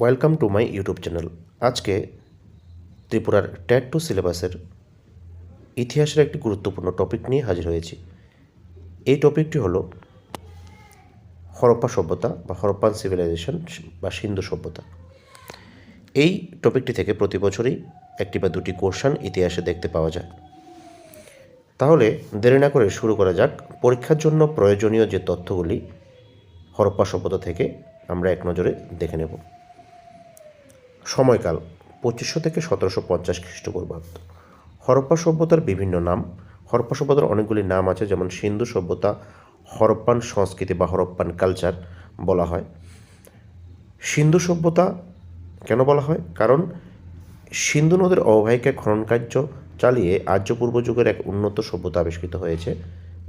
Welcome to my YouTube channel. আজকে ত্রিপুরার ট্যাট two সিলেবাসের ইতিহাসের একটি গুরুত্বপূর্ণ টপিক নিয়ে হাজির হয়েছি। এই টপিকটি হলো হরপ্পা সভ্যতা বা হরপ্পান সিভিলাইজেশন বা সিন্ধু সভ্যতা। এই টপিকটি থেকে প্রতি বছরই একটি বা দুটি কোশ্চান ইতিহাসে দেখতে পাওয়া যায়। তাহলে দেরি না করে শুরু করা যাক। পরীক্ষার জন্য প্রয়োজনীয় যে তথ্যগুলি হরপ্পা সভ্যতা থেকে আমরা এক নজরে দেখে নেব। সময়কাল পঁচিশশো থেকে সতেরোশো পঞ্চাশ খ্রিস্টপূর্বাব্দ। হরপ্পা সভ্যতার বিভিন্ন নাম, হরপ্পা সভ্যতার অনেকগুলি নাম আছে, যেমন সিন্ধু সভ্যতা, হরপ্পান সংস্কৃতি বা হরপ্পান কালচার বলা হয়। সিন্ধু সভ্যতা কেন বলা হয়? কারণ সিন্ধু নদের অববাহিকায় খনন কার্য চালিয়ে আর্য পূর্ব যুগের এক উন্নত সভ্যতা আবিষ্কৃত হয়েছে।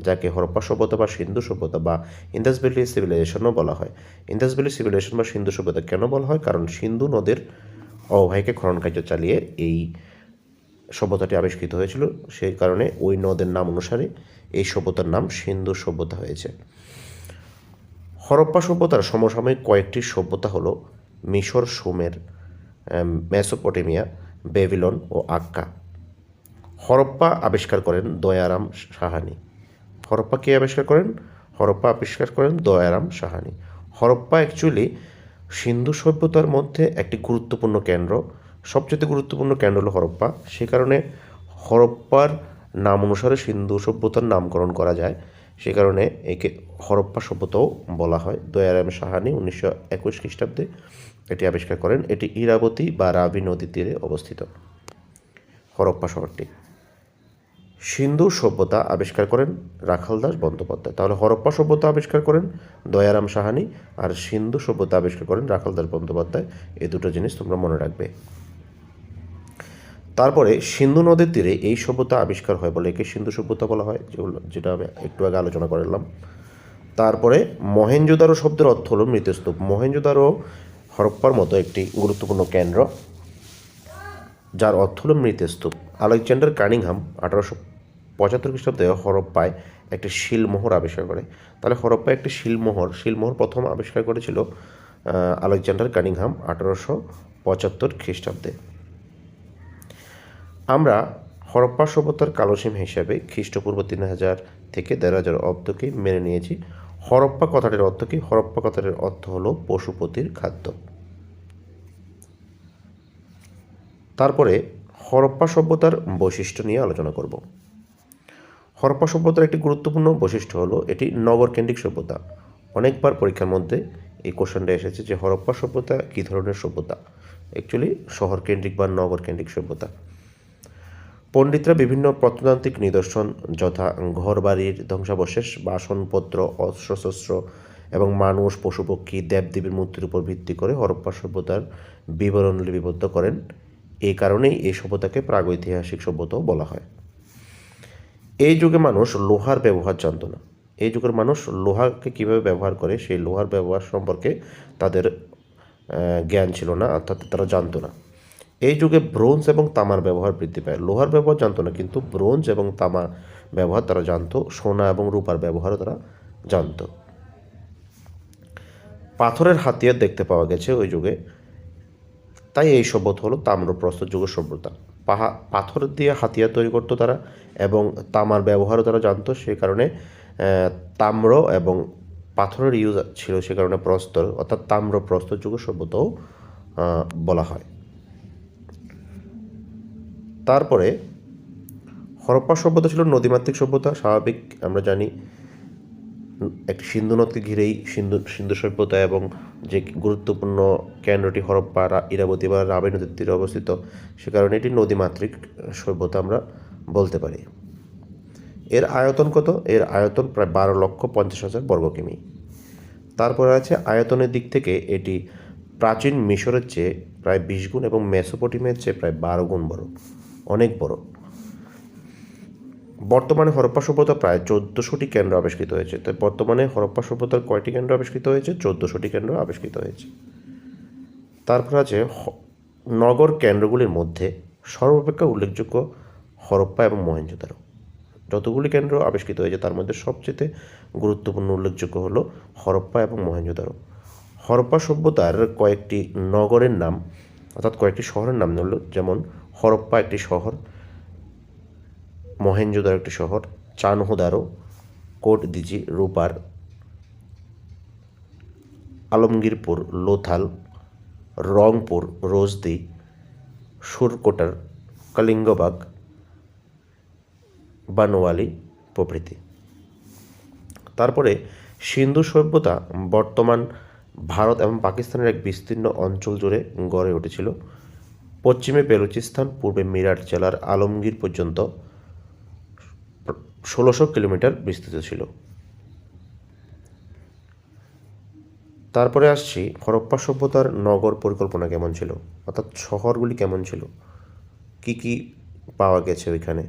যাকে হরপ্পা সভ্যতা বা সিন্ধু সভ্যতা বা ইন্দাস ভ্যালি সিভিলাইজেশনও বলা হয়। ইন্দাস ভ্যালি সিভিলাইজেশন বা সিন্ধু সভ্যতা কেন বলা হয়? কারণ সিন্ধু নদের অববাহিকায় খনন কার্য চালিয়ে এই সভ্যতাটি আবিষ্কৃত হয়েছিল। সেই কারণে ওই নদের নাম অনুসারে এই সভ্যতার নাম সিন্ধু সভ্যতা হয়েছে। হরপ্পা সভ্যতার সমসাময়িক কয়েকটি সভ্যতা হলো মিশর, সুমের মেসোপটেমিয়া, বেবিলন ও আক্কা। হরপ্পা আবিষ্কার করেন দয়ারাম সাহানি। হরপ্পা কে আবিষ্কার করেন? হরপ্পা আবিষ্কার করেন দয়ারাম সাহানি। হরপ্পা অ্যাকচুয়ালি সিন্ধু সভ্যতার মধ্যে একটি গুরুত্বপূর্ণ কেন্দ্র। সবচেয়ে গুরুত্বপূর্ণ কেন্দ্র হলো হরপ্পা। সে কারণে হরপ্পার নাম অনুসারে সিন্ধু সভ্যতার নামকরণ করা যায়। সে কারণে একে হরপ্পা সভ্যতাও বলা হয়। দয়ারাম সাহানি উনিশশো একুশ খ্রিস্টাব্দে এটি আবিষ্কার করেন। এটি ইরাবতী বা রাবি নদীর তীরে অবস্থিত। হরপ্পা শহরটি। সিন্ধু সভ্যতা আবিষ্কার করেন রাখালদাস বন্দ্যোপাধ্যায়। তাহলে হরপ্পা সভ্যতা আবিষ্কার করেন দয়ারাম সাহানি আর সিন্ধু সভ্যতা আবিষ্কার করেন রাখালদাস বন্দ্যোপাধ্যায়। এই দুটো জিনিস তোমরা মনে রাখবে। তারপরে সিন্ধু নদীর তীরে এই সভ্যতা আবিষ্কার হয় বলে একে সিন্ধু সভ্যতা বলা হয়, যেগুলো, যেটা আমি একটু আগে আলোচনা করলাম। তারপরে মহেঞ্জোদারো শব্দের অর্থ হলো মৃতস্তূপ মহেঞ্জোদারো হরপ্পার মতো একটি গুরুত্বপূর্ণ কেন্দ্র, যার অর্থ হলো মৃতস্তূপ আলেকজান্ডার কানিংহাম আঠারোশো পঁচাত্তর খ্রিস্টাব্দে হরপ্পায় একটি শিলমোহর আবিষ্কার করে। তাহলে হরপ্পায় একটি শিলমোহর শিলমোহর প্রথম আবিষ্কার করেছিল আলেকজান্ডার কানিংহাম আঠারোশো পঁচাত্তর খ্রিস্টাব্দে। আমরা হরপ্পা সভ্যতার কালসীম হিসাবে খ্রিস্টপূর্ব তিন হাজার থেকে দেড় হাজার অব্দকে মেনে নিয়েছি। হরপ্পা কথাটির অর্থ কি? হরপ্পা কথাটির অর্থ হলো পশুপতির খাদ্য। তারপরে হরপ্পা সভ্যতার বৈশিষ্ট্য নিয়ে আলোচনা করব। হরপ্পা সভ্যতার একটি গুরুত্বপূর্ণ বৈশিষ্ট্য হলো, এটি নগরকেন্দ্রিক সভ্যতা। অনেকবার পরীক্ষার মধ্যে এই কোশ্চেনটা এসেছে যে হরপ্পা সভ্যতা কী ধরনের সভ্যতা? অ্যাকচুয়ালি শহরকেন্দ্রিক বা নগরকেন্দ্রিক সভ্যতা। পণ্ডিতরা বিভিন্ন প্রত্নতান্ত্রিক নিদর্শন, যথা ঘরবাড়ির ধ্বংসাবশেষ, বাসনপত্র, অস্ত্রশস্ত্র এবং মানুষ পশুপক্ষী দেবদেবীর মূর্তির উপর ভিত্তি করে হরপ্পা সভ্যতার বিবরণ লিপিবদ্ধ করেন। এই কারণেই এই সভ্যতাকে প্রাগৈতিহাসিক সভ্যতাও বলা হয়। এই যুগে মানুষ লোহার ব্যবহার জানত না। এই যুগের মানুষ লোহাকে কীভাবে ব্যবহার করে, সেই লোহার ব্যবহার সম্পর্কে তাদের জ্ঞান ছিল না, অর্থাৎ তারা জানতো না। এই যুগে ব্রোঞ্জ এবং তামার ব্যবহার বৃদ্ধি পায়। লোহার ব্যবহার জানতো না, কিন্তু ব্রোঞ্জ এবং তামা ব্যবহার তারা জানতো, সোনা এবং রূপার ব্যবহারও তারা জানতো। পাথরের হাতিয়ার দেখতে পাওয়া গেছে ওই যুগে। তাই এই সভ্যতা হলো তাম্রপ্রস্তর যুগের সভ্যতা। পাহা, পাথর দিয়ে হাতিয়ার তৈরি করতো তারা এবং তামার ব্যবহারও তারা জানতো সেই কারণে তাম্র এবং পাথরের ইউজ ছিল সে কারণে প্রস্তর, অর্থাৎ তাম্র প্রস্তর যুগের সভ্যতাও বলা হয়। তারপরে হরপ্পা সভ্যতা ছিল নদীমাতৃক সভ্যতা, স্বাভাবিক আমরা জানি একটি সিন্ধু নদকে ঘিরেই সিন্ধু সিন্ধু সভ্যতা এবং যে গুরুত্বপূর্ণ কেন্দ্রটি হরপ্পা ইরাবতী বা রাবি নদীর তীরে অবস্থিত, সে কারণে এটি নদীমাতৃক সভ্যতা আমরা বলতে পারি। এর আয়তন কত? এর আয়তন প্রায় বারো লক্ষ পঞ্চাশ হাজার বর্গ কিমি। তারপরে আছে আয়তনের দিক থেকে এটি প্রাচীন মিশরের চেয়ে প্রায় বিশ গুণ এবং মেসোপটিমের চেয়ে প্রায় বারো গুণ বড়, অনেক বড়। বর্তমানে হরপ্পা সভ্যতা প্রায় চোদ্দোশোটি কেন্দ্র আবিষ্কৃত হয়েছে। তো বর্তমানে হরপ্পা সভ্যতার কয়টি কেন্দ্র আবিষ্কৃত হয়েছে? চোদ্দোশোটি কেন্দ্র আবিষ্কৃত হয়েছে। তারপর আছে নগর কেন্দ্রগুলির মধ্যে সর্বাপেক্ষা উল্লেখযোগ্য হরপ্পা এবং মহেঞ্জোদারো যতগুলি কেন্দ্র আবিষ্কৃত হয়েছে, তার মধ্যে সবচেয়ে গুরুত্বপূর্ণ উল্লেখযোগ্য হলো হরপ্পা এবং মহেঞ্জোদারো হরপ্পা সভ্যতার কয়েকটি নগরের নাম, অর্থাৎ কয়েকটি শহরের নাম হলো, যেমন হরপ্পা একটি শহর মহেঞ্জোদারো একটি শহর চানহোদারো কোট দিজি রূপার আলমগীরপুর, লোথাল, রংপুর, রোজদি, সুরকোটার, কলিঙ্গবাগ বানোয়ালি প্রভৃতি। তারপরে সিন্ধু সভ্যতা বর্তমান ভারত এবং পাকিস্তানের এক বিস্তীর্ণ অঞ্চল জুড়ে গড়ে উঠেছিল। পশ্চিমে বেলুচিস্তান, পূর্বে মিরাট জেলার আলমগীর পর্যন্ত ষোলোশো কিলোমিটার বিস্তৃত ছিল। তারপরে আসছি, হরপ্পা সভ্যতার নগর পরিকল্পনা কেমন ছিল? অর্থাৎ শহরগুলি কেমন ছিল? কি কি পাওয়া গেছে ওইখানে?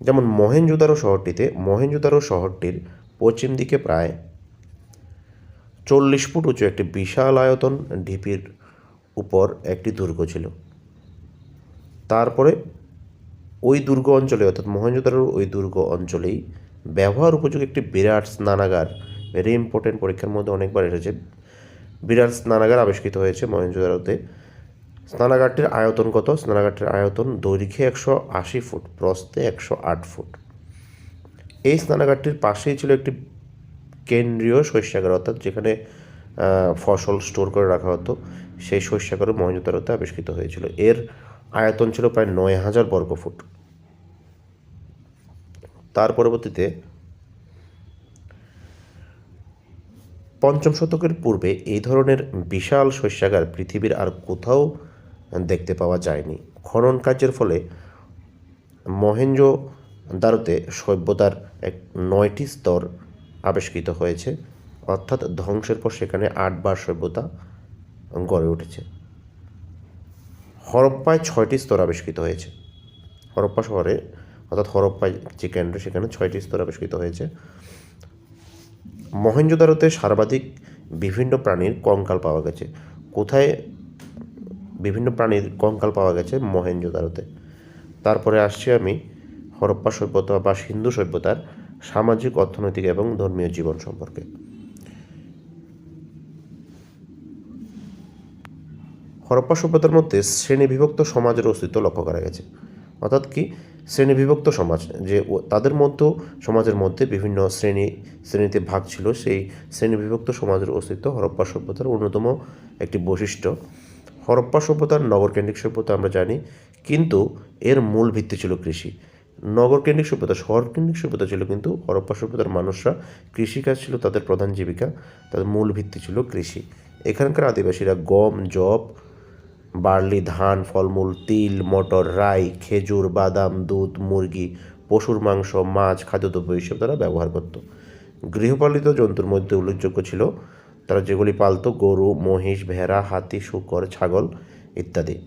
যেমন মহেঞ্জোদারো শহরটিতে, মহেঞ্জোদারো শহরটির পশ্চিম দিকে প্রায় চল্লিশ ফুট উঁচু একটি বিশাল আয়তন ঢিপির উপর একটি দুর্গ ছিল। তারপরে ওই দুর্গ অঞ্চলে, অর্থাৎ মহেঞ্জোদারোর ওই দুর্গ অঞ্চলেই ব্যবহার উপযোগী একটি বিরাট স্নানাগার ভেরি ইম্পর্টেন্ট পরীক্ষার মধ্যে অনেকবার এসেছে। বিরাট স্নানাগার আবিষ্কৃত হয়েছে মহেঞ্জোদারোতে স্নানাগারটির আয়তন কত স্নানাগারটির আয়তন দৈর্ঘ্যে একশো আশি ফুট, প্রস্থে একশো আট ফুট। এই স্নানাগারটির পাশেই ছিল একটি কেন্দ্রীয় শস্যাগার, অর্থাৎ যেখানে ফসল স্টোর করে রাখা হতো। সেই শস্যাগারও মহেঞ্জোদারোতে আবিষ্কৃত হয়েছিল। এর আয়তন ছিল প্রায় নয় হাজার বর্গ ফুট তার পরবর্তীতে পঞ্চম শতকের পূর্বে এই ধরনের বিশাল শস্যাগার পৃথিবীর আর কোথাও দেখতে পাওয়া যায়নি। খনন কার্যের ফলে মহেঞ্জো দারোতে সভ্যতার এক নয়টি স্তর আবিষ্কৃত হয়েছে, অর্থাৎ ধ্বংসের পর সেখানে আটবার সভ্যতা গড়ে উঠেছে। হরপ্পায় ছয়টি স্তর আবিষ্কৃত হয়েছে। হরপ্পা শহরে, অর্থাৎ হরপ্পায় যে কেন্দ্র, সেখানে ছয়টি স্তর আবিষ্কৃত হয়েছে। মহেঞ্জোদারোতে সর্বাধিক বিভিন্ন প্রাণীর কঙ্কাল পাওয়া গেছে। কোথায় বিভিন্ন প্রাণীর কঙ্কাল পাওয়া গেছে? মহেঞ্জোদারোতে তারপরে আসছি আমি হরপ্পা সভ্যতা বা সিন্ধু সভ্যতার সামাজিক, অর্থনৈতিক এবং ধর্মীয় জীবন সম্পর্কে। হরপ্পা সভ্যতার মধ্যে শ্রেণীবিভক্ত সমাজের অস্তিত্ব লক্ষ্য করা গেছে। অর্থাৎ কি? শ্রেণীবিভক্ত সমাজ, যে তাদের মধ্যেও সমাজের মধ্যে বিভিন্ন শ্রেণি, শ্রেণীতে ভাগ ছিল, সেই শ্রেণীবিভক্ত সমাজের অস্তিত্ব হরপ্পা সভ্যতার অন্যতম একটি বৈশিষ্ট্য। হরপ্পা সভ্যতার নগরকেন্দ্রিক সভ্যতা আমরা জানি, কিন্তু এর মূল ভিত্তি ছিল কৃষি। নগরকেন্দ্রিক সভ্যতা শহরকেন্দ্রিক সভ্যতা ছিল, কিন্তু হরপ্পা সভ্যতার মানুষরা কৃষিকাজ ছিল তাদের প্রধান জীবিকা, তাদের মূল ভিত্তি ছিল কৃষি। এখানকার আদিবাসীরা গম জব বার্লি ধান, ফলমূল, তিল, মটর, রাই, খেজুর, বাদাম, দুধ, মুরগি, পশুর মাংস, মাছ, খাদ্যদ্রব্য হিসেবে তারা ব্যবহার করত। গৃহপালিত জন্তুর মধ্যে উল্লেখযোগ্য ছিল তারা যেগুলি পালতো, গরু, মহিষ, ভেড়া, হাতি, শূকর, ছাগল ইত্যাদি।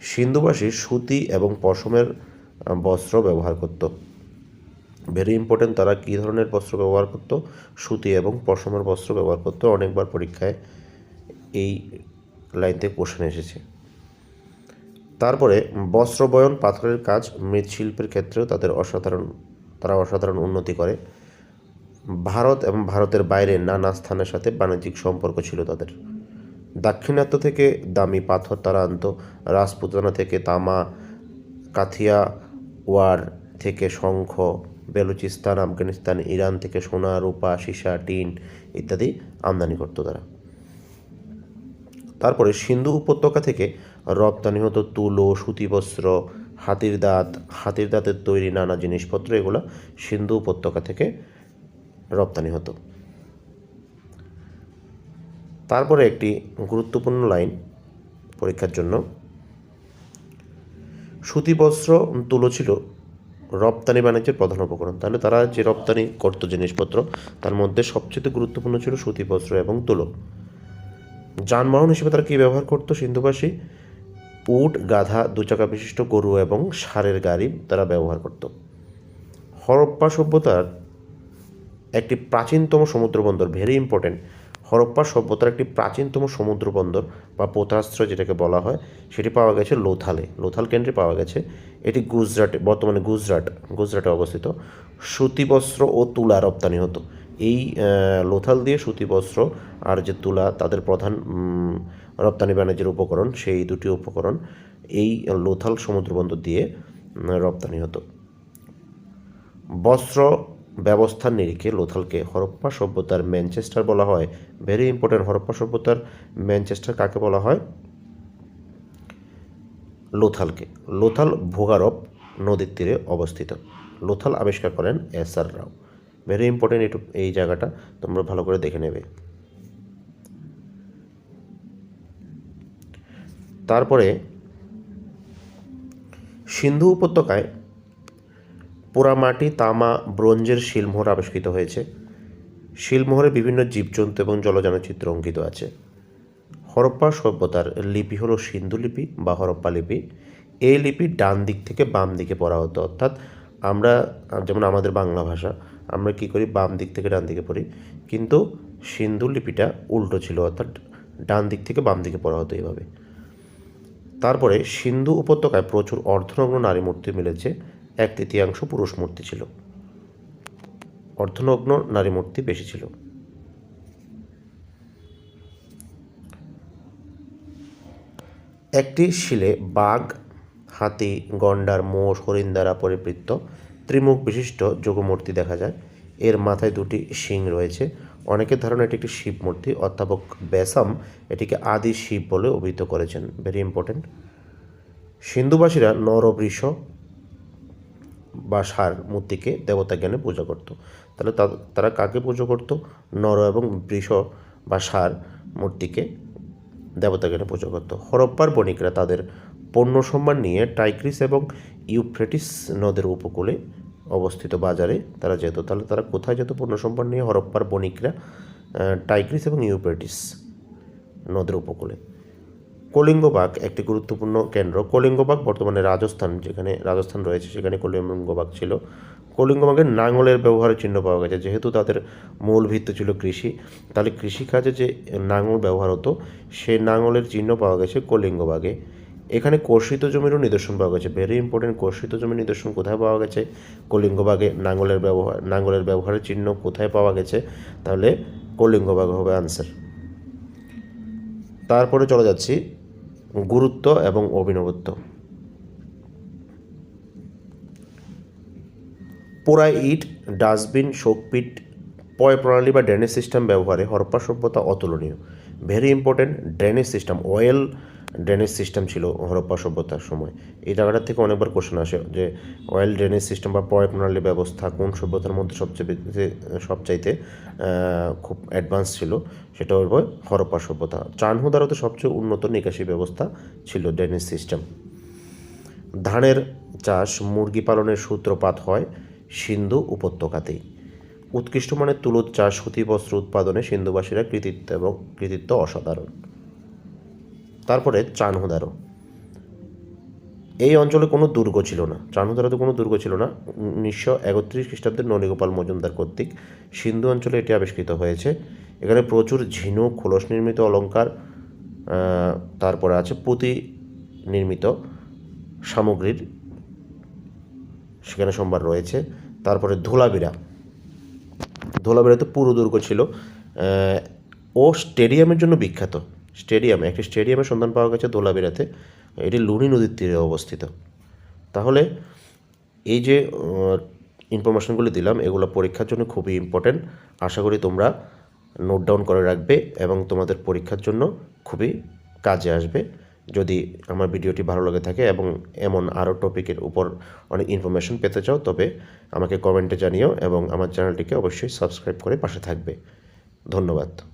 সিন্ধুবাসী সুতি এবং পশমের বস্ত্র ব্যবহার করত। ভেরি ইম্পর্টেন্ট তারা কী ধরনের বস্ত্র ব্যবহার করত? সুতি এবং পশমের বস্ত্র ব্যবহার করত। অনেকবার পরীক্ষায় এই লাইন থেকে কোশ্চেন এসেছে। তারপরে বস্ত্র বয়ন পাথরের কাজ, মৃৎশিল্পের ক্ষেত্রেও তাদের অসাধারণ, তারা অসাধারণ উন্নতি করে। ভারত এবং ভারতের বাইরে নানা স্থানের সাথে বাণিজ্যিক সম্পর্ক ছিল তাদের। দাক্ষিণাত্য থেকে দামি পাথর তারা আনত রাজপুতানা থেকে তামা, কাথিয়া ওয়ার থেকে শঙ্খ, বেলুচিস্তান, আফগানিস্তান, ইরান থেকে সোনা, রূপা, সীসা, টিন ইত্যাদি আমদানি করতো তারা। তারপরে সিন্ধু উপত্যকা থেকে রপ্তানি হতো তুলো সুতিবস্ত্র হাতির দাঁত, হাতির দাঁতের তৈরি নানা জিনিসপত্র, এগুলো সিন্ধু উপত্যকা থেকে রপ্তানি হতো। তারপরে একটি গুরুত্বপূর্ণ লাইন পরীক্ষার জন্য। সুতিবস্ত্র তুলো ছিল রপ্তানি বাণিজ্যের প্রধান উপকরণ। তাহলে তারা যে রপ্তানি করতো জিনিসপত্র, তার মধ্যে সবচেয়ে গুরুত্বপূর্ণ ছিল সুতিবস্ত্র এবং তুলো। যানবাহন হিসেবে তারা কী ব্যবহার করতো? সিন্ধুবাসী, উট, গাধা, দুচাকা বিশিষ্ট গরু এবং সারের গাড়ি তারা ব্যবহার করত। হরপ্পা সভ্যতার একটি প্রাচীনতম সমুদ্র বন্দর ভেরি ইম্পর্টেন্ট হরপ্পা সভ্যতার একটি প্রাচীনতম সমুদ্র বন্দর বা পোতাশ্রয় যেটাকে বলা হয়, সেটি পাওয়া গেছে লোথালে। লোথাল কেন্দ্রে পাওয়া গেছে। এটি গুজরাটে, বর্তমানে গুজরাট, গুজরাটে অবস্থিত। সুতিবস্ত্র ও তুলা রপ্তানি হতো। এই লোথাল দিয়ে সুতি বস্ত্র আর যে তুলা, তাদের প্রধান রপ্তানি বাণিজ্যের উপকরণ, সেই দুটি উপকরণ এই লোথাল সমুদ্রবন্দর দিয়ে রপ্তানি হতো। বস্ত্র ব্যবস্থার নিরিখে লোথালকে হরপ্পা সভ্যতার ম্যানচেস্টার বলা হয়। ভেরি ইম্পর্টেন্ট হরপ্পা সভ্যতার ম্যানচেস্টার কাকে বলা হয়? লোথালকে। লোথাল ভোগারব নদীর তীরে অবস্থিত। লোথাল আবিষ্কার করেন S R Rao. Very important একটু এই জায়গাটা, তোমরা ভালো করে দেখে নেবে। তারপরে, সিন্ধু উপত্যকায় পোড়ামাটি, তামা, ব্রোঞ্জের শিলমোহর আবিষ্কৃত হয়েছে। শিলমোহরে বিভিন্ন জীবজন্তু এবং জলযানের চিত্র অঙ্কিত আছে। হরপ্পা সভ্যতার লিপি হলো সিন্ধু লিপি বা হরপ্পা লিপি। এই লিপি ডান দিক থেকে বাম দিকে পড়া হতো, অর্থাৎ আমরা, যেমন আমাদের বাংলা ভাষা আমরা কি করি? বাম দিক থেকে ডান দিকে পড়ি। কিন্তু সিন্ধু লিপিটা উল্টো ছিল, অর্থাৎ ডান দিক থেকে বাম দিকে পড়া হতো এইভাবে তারপরে সিন্ধু উপত্যকায় প্রচুর অর্ধনগ্ন নারী মূর্তি মিলেছে। এক তৃতীয়াংশ পুরুষ মূর্তি ছিল। অর্ধনগ্ন নারী মূর্তি বেশি ছিল। একটি শিলে বাঘ, হাতি, গন্ডার, মোষ, হরিণ দ্বারা পরিবৃত্ত ত্রিমুখ বিশিষ্ট যোগমূর্তি দেখা যায়। এর মাথায় দুটি শিং রয়েছে। অনেকের ধারণা এটি একটি শিব মূর্তি। অধ্যাপক বেসাম এটিকে আদি শিব বলে অভিহিত করেছেন। ভেরি ইম্পর্টেন্ট সিন্ধুবাসীরা নর ও বৃষ বা সার মূর্তিকে দেবতা জ্ঞানে পূজা করত। তাহলে তারা কাকে পুজো করত? নর এবং বৃষ বা সার মূর্তিকে দেবতা জ্ঞানে পুজো করত। হরপ্পার বণিকরা তাদের পণ্য সম্মান নিয়ে টাইগ্রিস এবং ইউফ্রেটিস নদের উপকূলে অবস্থিত বাজারে তারা যেত তাহলে তারা কোথায় যেত পণ্য সম্মান নিয়ে হরপ্পার বণিকরা আহ, টাইগ্রিস এবং ইউফ্রেটিস নদের উপকূলে? কলিঙ্গবাগ একটি গুরুত্বপূর্ণ কেন্দ্র। কলিঙ্গবাগ বর্তমানে রাজস্থান যেখানে রাজস্থান রয়েছে সেখানে কলিঙ্গবাগ ছিল। কলিঙ্গবাগের নাঙলের ব্যবহারের চিহ্ন পাওয়া গেছে। যেহেতু তাদের মূল ভিত্তি ছিল কৃষি তাহলে কৃষিকাজে যে নাঙল ব্যবহার হতো সেই নাঙলের চিহ্ন পাওয়া গেছে কলিঙ্গবাগে। এখানে কর্ষিত জমিরও নিদর্শন পাওয়া গেছে। ভেরি ইম্পর্টেন্ট কর্ষিত জমির নিদর্শন কোথায় পাওয়া গেছে? কলিঙ্গবাগে নাঙলের ব্যবহার, নাঙ্গলের ব্যবহারের চিহ্ন কোথায় পাওয়া গেছে? তাহলে কলিঙ্গবাগ হবে আনসার তারপরে চলে যাচ্ছি গুরুত্ব এবং অভিনবত্ব। পোড়া ইট, ডাস্টবিন, শোকপিট, পয় প্রণালী বা ড্রেনেজ সিস্টেম ব্যবহারে হরপ্পা সভ্যতা অতুলনীয়। Very important drainage system oil drainage system ছিল হরপ্পা সভ্যতার সময়। এই জায়গাটার থেকে অনেকবার কোশ্চেন আসে যে অয়েল ড্রেনেজ সিস্টেম বা পয় প্রণালী ব্যবস্থা কোন সভ্যতার মধ্যে সবচেয়ে সবচাইতে খুব অ্যাডভান্স ছিল? সেটা হবে হরপ্পা সভ্যতা। চানহুদারতে সবচেয়ে উন্নত নিকাশি ব্যবস্থা ছিল ড্রেনেজ সিস্টেম ধানের চাষ, মুরগি পালনের সূত্রপাত হয় সিন্ধু উপত্যকাতেই। উৎকৃষ্ট মানের তুলোর চাষ সুতি বস্ত্র উৎপাদনে সিন্ধুবাসীরা কৃতিত্ব এবং কৃতিত্ব অসাধারণ। তারপরে চানহুদারো। এই অঞ্চলে কোনো দুর্গ ছিল না। চানহুদারোতে কোনো দুর্গ ছিল না। উনিশশো একত্রিশ খ্রিস্টাব্দে ননীগোপাল মজুমদার কর্তৃক সিন্ধু অঞ্চলে এটি আবিষ্কৃত হয়েছে। এখানে প্রচুর ঝিনুক খোলস নির্মিত অলঙ্কার তারপরে আছে পুঁতি নির্মিত সামগ্রীর সেখানে সম্ভার রয়েছে। তারপরে ধুলাবিরা ধুলাবিরাতে পুরো দুর্গ ছিল। ও স্টেডিয়ামের জন্য বিখ্যাত। স্টেডিয়াম, একটি স্টেডিয়ামের সন্ধান পাওয়া গেছে ধোলাবিরাতে এটি লুনি নদীর তীরে অবস্থিত। তাহলে এই যে ইনফরমেশনগুলি দিলাম, এগুলো পরীক্ষার জন্য খুবই ইম্পর্টেন্ট আশা করি তোমরা নোট ডাউন করে রাখবে এবং তোমাদের পরীক্ষার জন্য খুবই কাজে আসবে। যদি আমার ভিডিওটি ভালো লাগে থাকে এবং এমন আরও টপিকের উপর অনেক ইনফরমেশন পেতে চাও, তবে আমাকে কমেন্টে জানিও এবং আমার চ্যানেলটিকে অবশ্যই সাবস্ক্রাইব করে পাশে থাকবে। ধন্যবাদ।